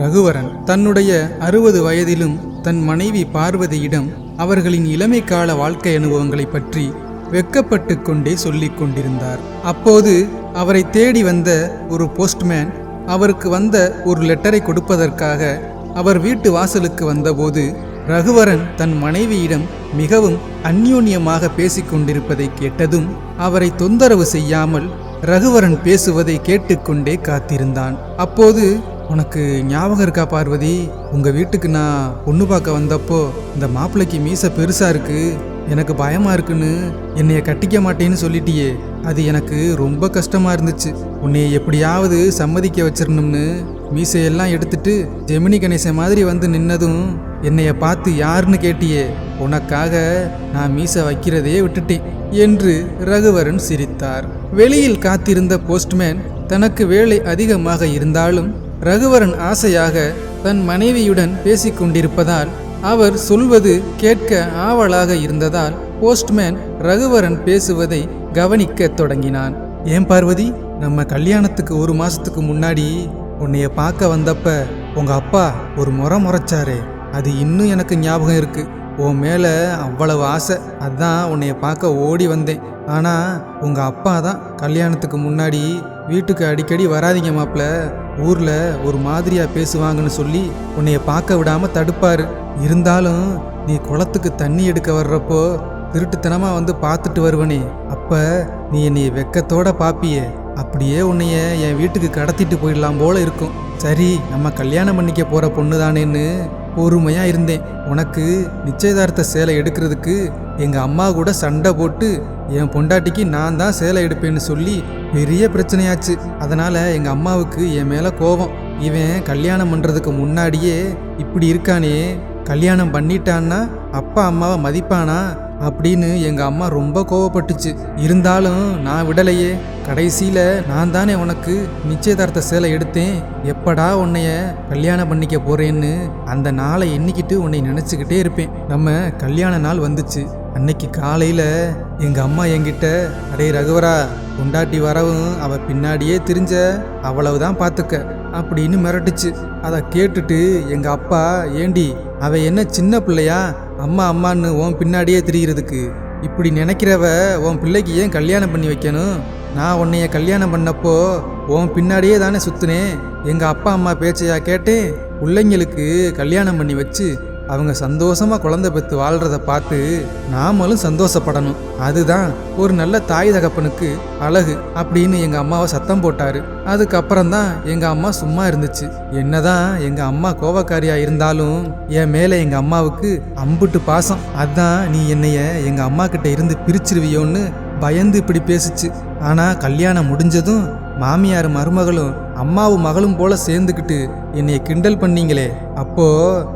ரகுவரன் தன்னுடைய அறுபது வயதிலும் தன் மனைவி பார்வதியிடம் அவர்களின் இளமை கால வாழ்க்கை அனுபவங்களை பற்றி வெக்கப்பட்டு கொண்டே சொல்லிக் கொண்டிருந்தார். அப்போது அவரை தேடி வந்த ஒரு போஸ்ட்மேன் அவருக்கு வந்த ஒரு லெட்டரை கொடுப்பதற்காக அவர் வீட்டு வாசலுக்கு வந்தபோது ரகுவரன் தன் மனைவியிடம் மிகவும் அந்யோன்யமாக பேசிக்கொண்டிருப்பதை கேட்டதும் அவரை தொந்தரவு செய்யாமல் ரகுவரன் பேசுவதை கேட்டுக்கொண்டே காத்திருந்தான். அப்போது உனக்கு ஞாபகம் இருக்கா பார்வதி? உங்கள் வீட்டுக்கு நான் பொண்ணு பார்க்க வந்தப்போ இந்த மாப்பிள்ளைக்கு மீசை பெருசாக இருக்குது எனக்கு பயமாக இருக்குன்னு என்னைய கட்டிக்க மாட்டேன்னு சொல்லிட்டியே. அது எனக்கு ரொம்ப கஷ்டமாக இருந்துச்சு. உன்னை எப்படியாவது சம்மதிக்க வச்சிடணும்னு மீசையெல்லாம் எடுத்துட்டு ஜெமினி கணேசன் மாதிரி வந்து நின்னதும் என்னைய பார்த்து யாருன்னு கேட்டியே. உனக்காக நான் மீசை வைக்கிறதையே விட்டுட்டேன் என்று ரகுவரன் சிரித்தார். வெளியில் காத்திருந்த போஸ்ட்மேன் தனக்கு வேலை அதிகமாக இருந்தாலும் ரகுவரன் ஆசையாக தன் மனைவியுடன் பேசிக்கொண்டிருப்பதால் அவர் சொல்வது கேட்க ஆவலாக இருந்ததால் போஸ்ட்மேன் ரகுவரன் பேசுவதை கவனிக்க தொடங்கினான். ஏன் பார்வதி? நம்ம கல்யாணத்துக்கு ஒரு மாசத்துக்கு முன்னாடி உன்னைய பார்க்க வந்தப்ப உங்க அப்பா ஒரு முறை முறைச்சாரு. அது இன்னும் எனக்கு ஞாபகம் இருக்கு. உன் மேல அவ்வளவு ஆசை. அதான் உன்னைய பார்க்க ஓடி வந்தேன். ஆனா உங்க அப்பா தான் கல்யாணத்துக்கு முன்னாடி வீட்டுக்கு அடிக்கடி வராதீங்க மாப்ள. ஊரில் ஒரு மாதிரியாக பேசுவாங்கன்னு சொல்லி உன்னைய பார்க்க விடாமல் தடுப்பார். இருந்தாலும் நீ குளத்துக்கு தண்ணி எடுக்க வர்றப்போ திருட்டுத்தனமாக வந்து பார்த்துட்டு வருவனே. அப்போ நீ என்னை வெக்கத்தோட பார்ப்பியே அப்படியே உன்னைய என் வீட்டுக்கு கடத்திட்டு போயிடலாம் போல இருக்கும். சரி நம்ம கல்யாணம் பண்ணிக்க போகிற பொண்ணு தானேன்னு பொறுமையாக இருந்தேன். உனக்கு நிச்சயதார்த்த சேலை எடுக்கிறதுக்கு எங்கள் அம்மா கூட சண்டை போட்டு என் பொண்டாட்டிக்கு நான் தான் சேலை எடுப்பேன்னு சொல்லி பெரிய பிரச்சனையாச்சு. அதனால் எங்கள் அம்மாவுக்கு என் மேலே கோபம் இவன் கல்யாணம் பண்ணுறதுக்கு முன்னாடியே இப்படி இருக்கானே. கல்யாணம் பண்ணிட்டான்னா அப்பா அம்மாவை மதிப்பானா? அப்படின்னு எங்கள் அம்மா ரொம்ப கோவப்பட்டுச்சு. இருந்தாலும் நான் விடலையே. கடைசியில் நான் தானே உனக்கு நிச்சயதார்த்த சேலை எடுத்தேன். எப்படா உன்னைய கல்யாணம் பண்ணிக்க போகிறேன்னு அந்த நாளை எண்ணிக்கிட்டு உன்னை நினச்சிக்கிட்டே இருப்பேன். நம்ம கல்யாண நாள் வந்துச்சு. அன்னைக்கு காலையில் எங்கள் அம்மா என்கிட்ட அடே ரகுவரா கொண்டாட்டி வரவும் அவ பின்னாடியே திரிஞ்ச அவ்வளவுதான் பார்த்துக்க அப்படின்னு மிரட்டுச்சு. அதை கேட்டுட்டு எங்கள் அப்பா ஏண்டி அவ என்ன சின்ன பிள்ளையா? அம்மா அம்மான்னு உன் பின்னாடியே திரிகிறதுக்கு இப்படி நினைக்கிறவ உன் பிள்ளைக்கு ஏன் கல்யாணம் பண்ணி வைக்கணும்? நான் உன்னைய கல்யாணம் பண்ணப்போ உன் பின்னாடியே தானே சுத்துனேன். எங்கள் அப்பா அம்மா பேச்சையா கேட்டேன் பிள்ளைங்களுக்கு கல்யாணம் பண்ணி வச்சு அவங்க சந்தோஷமா குழந்தை பெற்று வாழ்றத பார்த்து நாமளும் சந்தோஷப்படணும். அதுதான் ஒரு நல்ல தாய் தகப்பனுக்கு அழகு அப்படின்னு எங்க அம்மாவை சத்தம் போட்டாரு. அதுக்கப்புறம் தான் எங்க அம்மா சும்மா இருந்துச்சு. என்னதான் எங்க அம்மா கோவக்காரியா இருந்தாலும் என் மேல எங்க அம்மாவுக்கு அம்புட்டு பாசம். அதான் நீ என்னைய எங்க அம்மா கிட்ட இருந்து பிரிச்சிருவியோன்னு பயந்து இப்படி பேசுச்சு. ஆனா கல்யாணம் முடிஞ்சதும் மாமியார் மருமகளும் அம்மாவும் மகளும் போல சேர்ந்துக்கிட்டு என்னைய கிண்டல் பண்ணீங்களே. அப்போ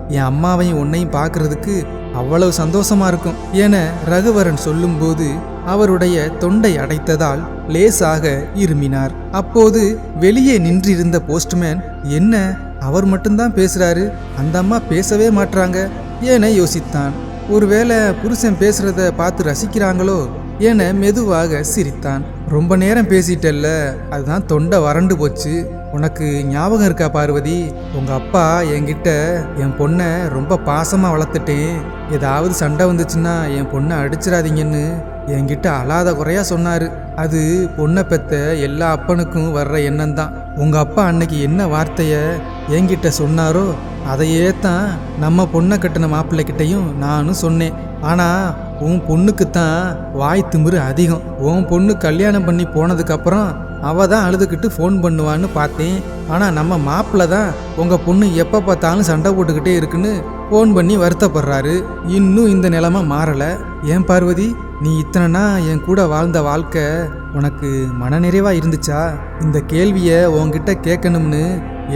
என் அம்மாவையும் உன்னையும் பார்க்கறதுக்கு அவ்வளவு சந்தோஷமா இருக்கும் என ரகுவரன் சொல்லும்போது அவருடைய தொண்டை அடைத்ததால் லேசாக இருமினார். அப்போது வெளியே நின்றிருந்த போஸ்ட்மேன் என்ன? அவர் மட்டும்தான் பேசுறாரு? அந்த அம்மா பேசவே மாட்றாங்க? என யோசித்தான். ஒருவேளை புருஷன் பேசுறத பார்த்து ரசிக்கிறாங்களோ? என மெதுவாக சிரித்தான். ரொம்ப நேரம் பேசிட்டல்ல. அதுதான் தொண்டை வறண்டு போச்சு. உனக்கு ஞாபகம் இருக்கா பார்வதி? உங்க அப்பா என்கிட்ட என் பொண்ணை ரொம்ப பாசமா வளர்த்துட்டேன். ஏதாவது சண்டை வந்துச்சுன்னா என் பொண்ணை அடிச்சிடாதீங்கன்னு என்கிட்ட அழாத குறையா சொன்னாரு. அது பொண்ணை பெத்த எல்லா அப்பனுக்கும் வர்ற எண்ணம் தான். உங்க அப்பா அன்னைக்கு என்ன வார்த்தைய என்கிட்ட சொன்னாரோ அதையே தான் நம்ம பொண்ணை கட்டின மாப்பிள்ளைகிட்டையும் நானும் சொன்னேன். ஆனால் உன் பொண்ணுக்கு தான் வாய் திமிரு அதிகம். உன் பொண்ணு கல்யாணம் பண்ணி போனதுக்கப்புறம் அவ தான் அழுதுகிட்டு ஃபோன் பண்ணுவான்னு பார்த்தேன். ஆனால் நம்ம மாப்பிள்ள தான் உங்கள் பொண்ணு எப்போ பார்த்தாலும் சண்டை போட்டுக்கிட்டே இருக்குன்னு ஃபோன் பண்ணி வருத்தப்படுறாரு. இன்னும் இந்த நிலமை மாறலை. ஏன் பார்வதி நீ இத்தனைனா என் கூட வாழ்ந்த வாழ்க்கை உனக்கு மனநிறைவாக இருந்துச்சா? இந்த கேள்வியை உன்கிட்ட கேட்கணும்னு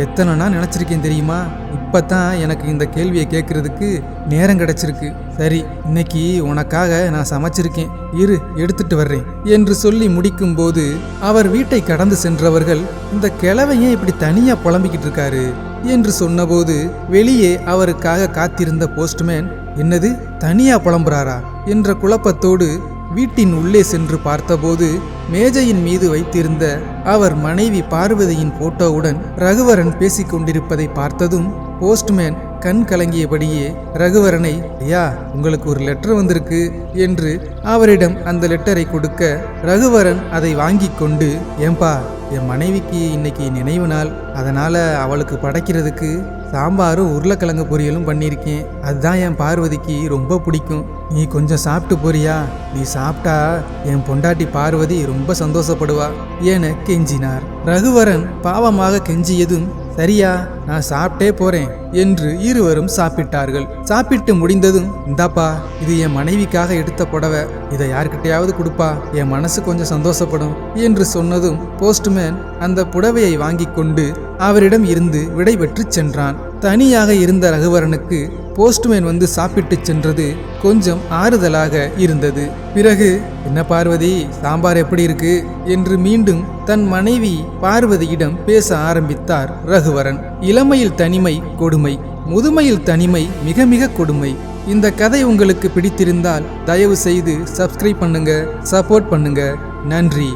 எத்தனை நான் நினச்சிருக்கேன் தெரியுமா? இப்போ தான் எனக்கு இந்த கேள்வியை கேட்கறதுக்கு நேரம் கிடச்சிருக்கு. சரி இன்னைக்கு உனக்காக நான் சமைச்சிருக்கேன். இரு எடுத்துட்டு வர்றேன் என்று சொல்லி முடிக்கும்போது அவர் வீட்டை கடந்து சென்றவர்கள் இந்த கிழவையே இப்படி தனியாக புலம்பிக்கிட்டு இருக்காரு? என்று சொன்னபோது வெளியே அவருக்காக காத்திருந்த போஸ்ட்மேன் என்னது தனியாக புலம்புறாரா? என்ற குழப்பத்தோடு வீட்டின் உள்ளே சென்று பார்த்தபோது மேஜையின் மீது வைத்திருந்த அவர் மனைவி பார்வதியின் போட்டோவுடன் ரகுவரன் பேசிக் கொண்டிருப்பதை பார்த்ததும் போஸ்ட்மேன் கண் கலங்கியபடியே ரகுவரனை ஐயா உங்களுக்கு ஒரு லெட்டர் வந்திருக்கு என்று அவரிடம் அந்த லெட்டரை கொடுக்க ரகுவரன் அதை வாங்கி கொண்டு ஏம்பா என் மனைவிக்கு இன்னைக்கு நினைவு நாள். அதனால் அவளுக்கு படைக்கிறதுக்கு சாம்பாரும் உருளைக்கிழங்கு பொரியலும் பண்ணியிருக்கேன். அதுதான் என் பார்வதிக்கு ரொம்ப பிடிக்கும். நீ கொஞ்சம் சாப்பிட்டு போறியா? நீ சாப்பிட்டா என் பொண்டாட்டி பார்வதி ரொம்ப சந்தோஷப்படுவா. என கெஞ்சினார். ரகுவரன் பாவமாக கெஞ்சியதும் சரியா நான் சாப்பிட்டே போறேன் என்று இருவரும் சாப்பிட்டார்கள். சாப்பிட்டு முடிந்ததும் இந்தாப்பா இது என் மனைவிக்காக எடுத்த புடவை. இதை யாருக்கிட்டையாவது கொடுப்பா என் மனசு கொஞ்சம் சந்தோஷப்படும் என்று சொன்னதும் போஸ்ட்மேன் அந்த புடவையை வாங்கி கொண்டு அவரிடம் இருந்து விடைபெற்று சென்றான். தனியாக இருந்த ரகுவரனுக்கு போஸ்ட்மேன் வந்து சாப்பிட்டு சென்றது கொஞ்சம் ஆறுதலாக இருந்தது. பிறகு என்ன பார்வதி சாம்பார் எப்படி இருக்கு? என்று மீண்டும் தன் மனைவி பார்வதியிடம் பேச ஆரம்பித்தார் ரகுவரன். இளமையில் தனிமை கொடுமை. முதுமையில் தனிமை மிக மிக கொடுமை. இந்த கதை உங்களுக்கு பிடித்திருந்தால் தயவு செய்து சப்ஸ்கிரைப் பண்ணுங்க சப்போர்ட் பண்ணுங்க. நன்றி.